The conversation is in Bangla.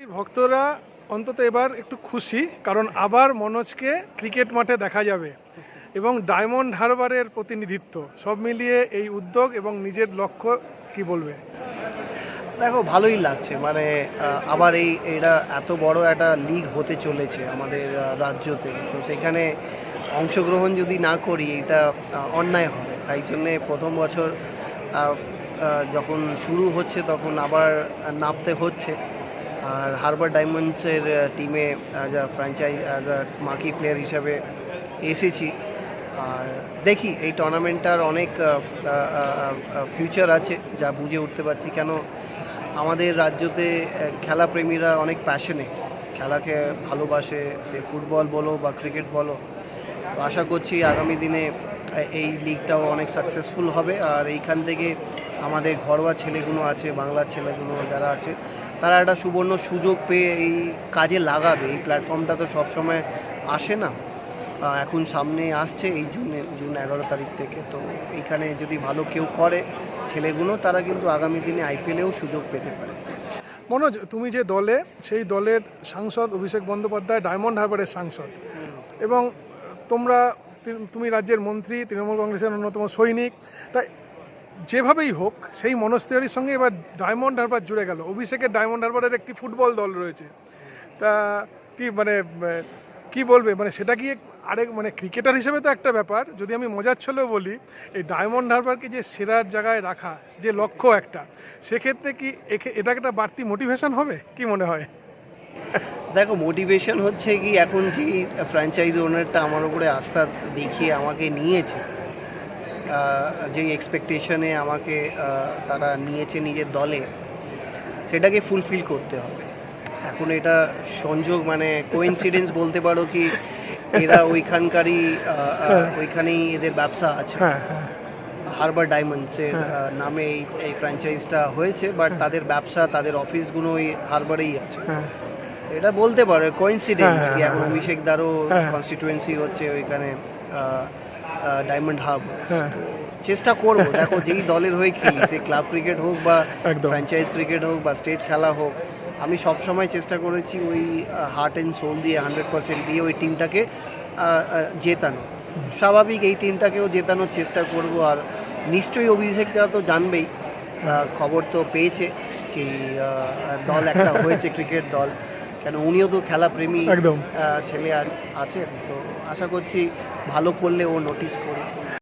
ভক্তরা অন্তত এবার একটু খুশি, কারণ আবার মনোজকে ক্রিকেট মাঠে দেখা যাবে এবং ডায়মন্ড হারবারের প্রতিনিধিত্ব। সব মিলিয়ে এই উদ্যোগ এবং নিজের লক্ষ্য কি বলবে? দেখো, ভালোই লাগছে। মানে আবার এই এটা এত বড় একটা লিগ হতে চলেছে আমাদের রাজ্যতে। তো সেখানে অংশগ্রহণ যদি না করি, এটা অন্যায় হবে। তাই জন্যে প্রথম বছর যখন শুরু হচ্ছে, তখন আবার নামতে হচ্ছে। আর হারবার ডায়মন্ডসের টিমে as a franchise as a marquee player হিসাবে এসেছি। আর দেখি, এই টুর্নামেন্টটার অনেক ফিউচার আছে, যা বুঝে উঠতে পারছি। কেন আমাদের রাজ্যতে খেলাপ্রেমীরা অনেক প্যাশনে খেলাকে ভালোবাসে, সে ফুটবল বলো বা ক্রিকেট বলো। আশা করছি আগামী দিনে এই লিগটাও অনেক সাকসেসফুল হবে। আর এইখান থেকে আমাদের ঘরোয়া ছেলেগুলো আছে, বাংলার ছেলেগুলো যারা আছে তারা একটা সুবর্ণ সুযোগ পেয়ে এই কাজে লাগাবে। এই প্ল্যাটফর্মটা তো সবসময় আসে না। এখন সামনে আসছে এই জুনে জুন এগারো তারিখ থেকে। তো এইখানে যদি ভালো কেউ করে ছেলেগুলো তারা কিন্তু আগামী দিনে আইপিএলেও সুযোগ পেতে পারে। মনোজ তুমি যে দলে সেই দলের সাংসদ অভিষেক বন্দ্যোপাধ্যায় ডায়মন্ড হারবারের সাংসদ। এবং তোমরা তুমি রাজ্যের মন্ত্রী তৃণমূল কংগ্রেসের অন্যতম সৈনিক। তাই যেভাবেই হোক, সেই মনোজ তিওয়ারির সঙ্গে এবার ডায়মন্ড হারবার জুড়ে গেল। অভিষেকের ডায়মন্ড হারবারের একটি ফুটবল দল রয়েছে। তা কি মানে কি বলবে? মানে সেটা কি আরেক মানে ক্রিকেটার হিসেবে তো একটা ব্যাপার। যদি আমি মজার ছলেও বলি, এই ডায়মন্ড হারবারকে যে সেরার জায়গায় রাখা, যে লক্ষ্য একটা, সেক্ষেত্রে কি এটা একটা বাড়তি মোটিভেশন হবে? কি মনে হয়? দেখো মোটিভেশন হচ্ছে কি, এখন যে ফ্র্যাঞ্চাইজ ওনারটা আমার উপরে আস্থা দেখিয়ে আমাকে নিয়েছে যেই এক্সপেকটেশনে আমাকে তারা নিয়েছে নিজের দলে সেটাকে ফুলফিল করতে হবে। এখন এটা সংযোগ মানে কোইন্সিডেন্স বলতে পারো কি এরা ওইখানকারই আহ, ওইখানেই এদের ব্যবসা আছে। হ্যাঁ হ্যাঁ। হারবার ডায়মন্ডসের নামে এই এই ফ্র্যাঞ্চাইজটা হয়েছে বাট তাদের ব্যবসা তাদের অফিসগুলো ওই হারবারেই আছে। হ্যাঁ। এটা বলতে পারো কোইন্সিডেন্স হ্যাঁ, কি? হ্যাঁ, এখন হ্যাঁ। অভিষেক দারও হ্যাঁ। কনস্টিটুয়েন্সি হচ্ছে ওইখানে ডায়মন্ড হাব হ্যাঁ। চেষ্টা করব। দেখো যেই দলের হয়ে খেলি সে ক্লাব ক্রিকেট হোক বা ফ্র্যাঞ্চাইজ ক্রিকেট হোক বা স্টেট খেলা হোক আমি সব সময় চেষ্টা করেছি ওই হার্ট অ্যান্ড সোল দিয়ে হান্ড্রেড পার্সেন্ট দিয়ে ওই টিমটাকে জেতানো। স্বাভাবিক এই টিমটাকেও জেতানোর চেষ্টা করব আর নিশ্চয়ই অভিষেক দা তো জানবেই খবর তো পেয়েছে কি দল একটা হয়েছে ক্রিকেট দল। কেন উনিও তো খেলা প্রেমী একদম। ছেলে আর আছে তো আশা করছি ভালো করলে ও নোটিস করবে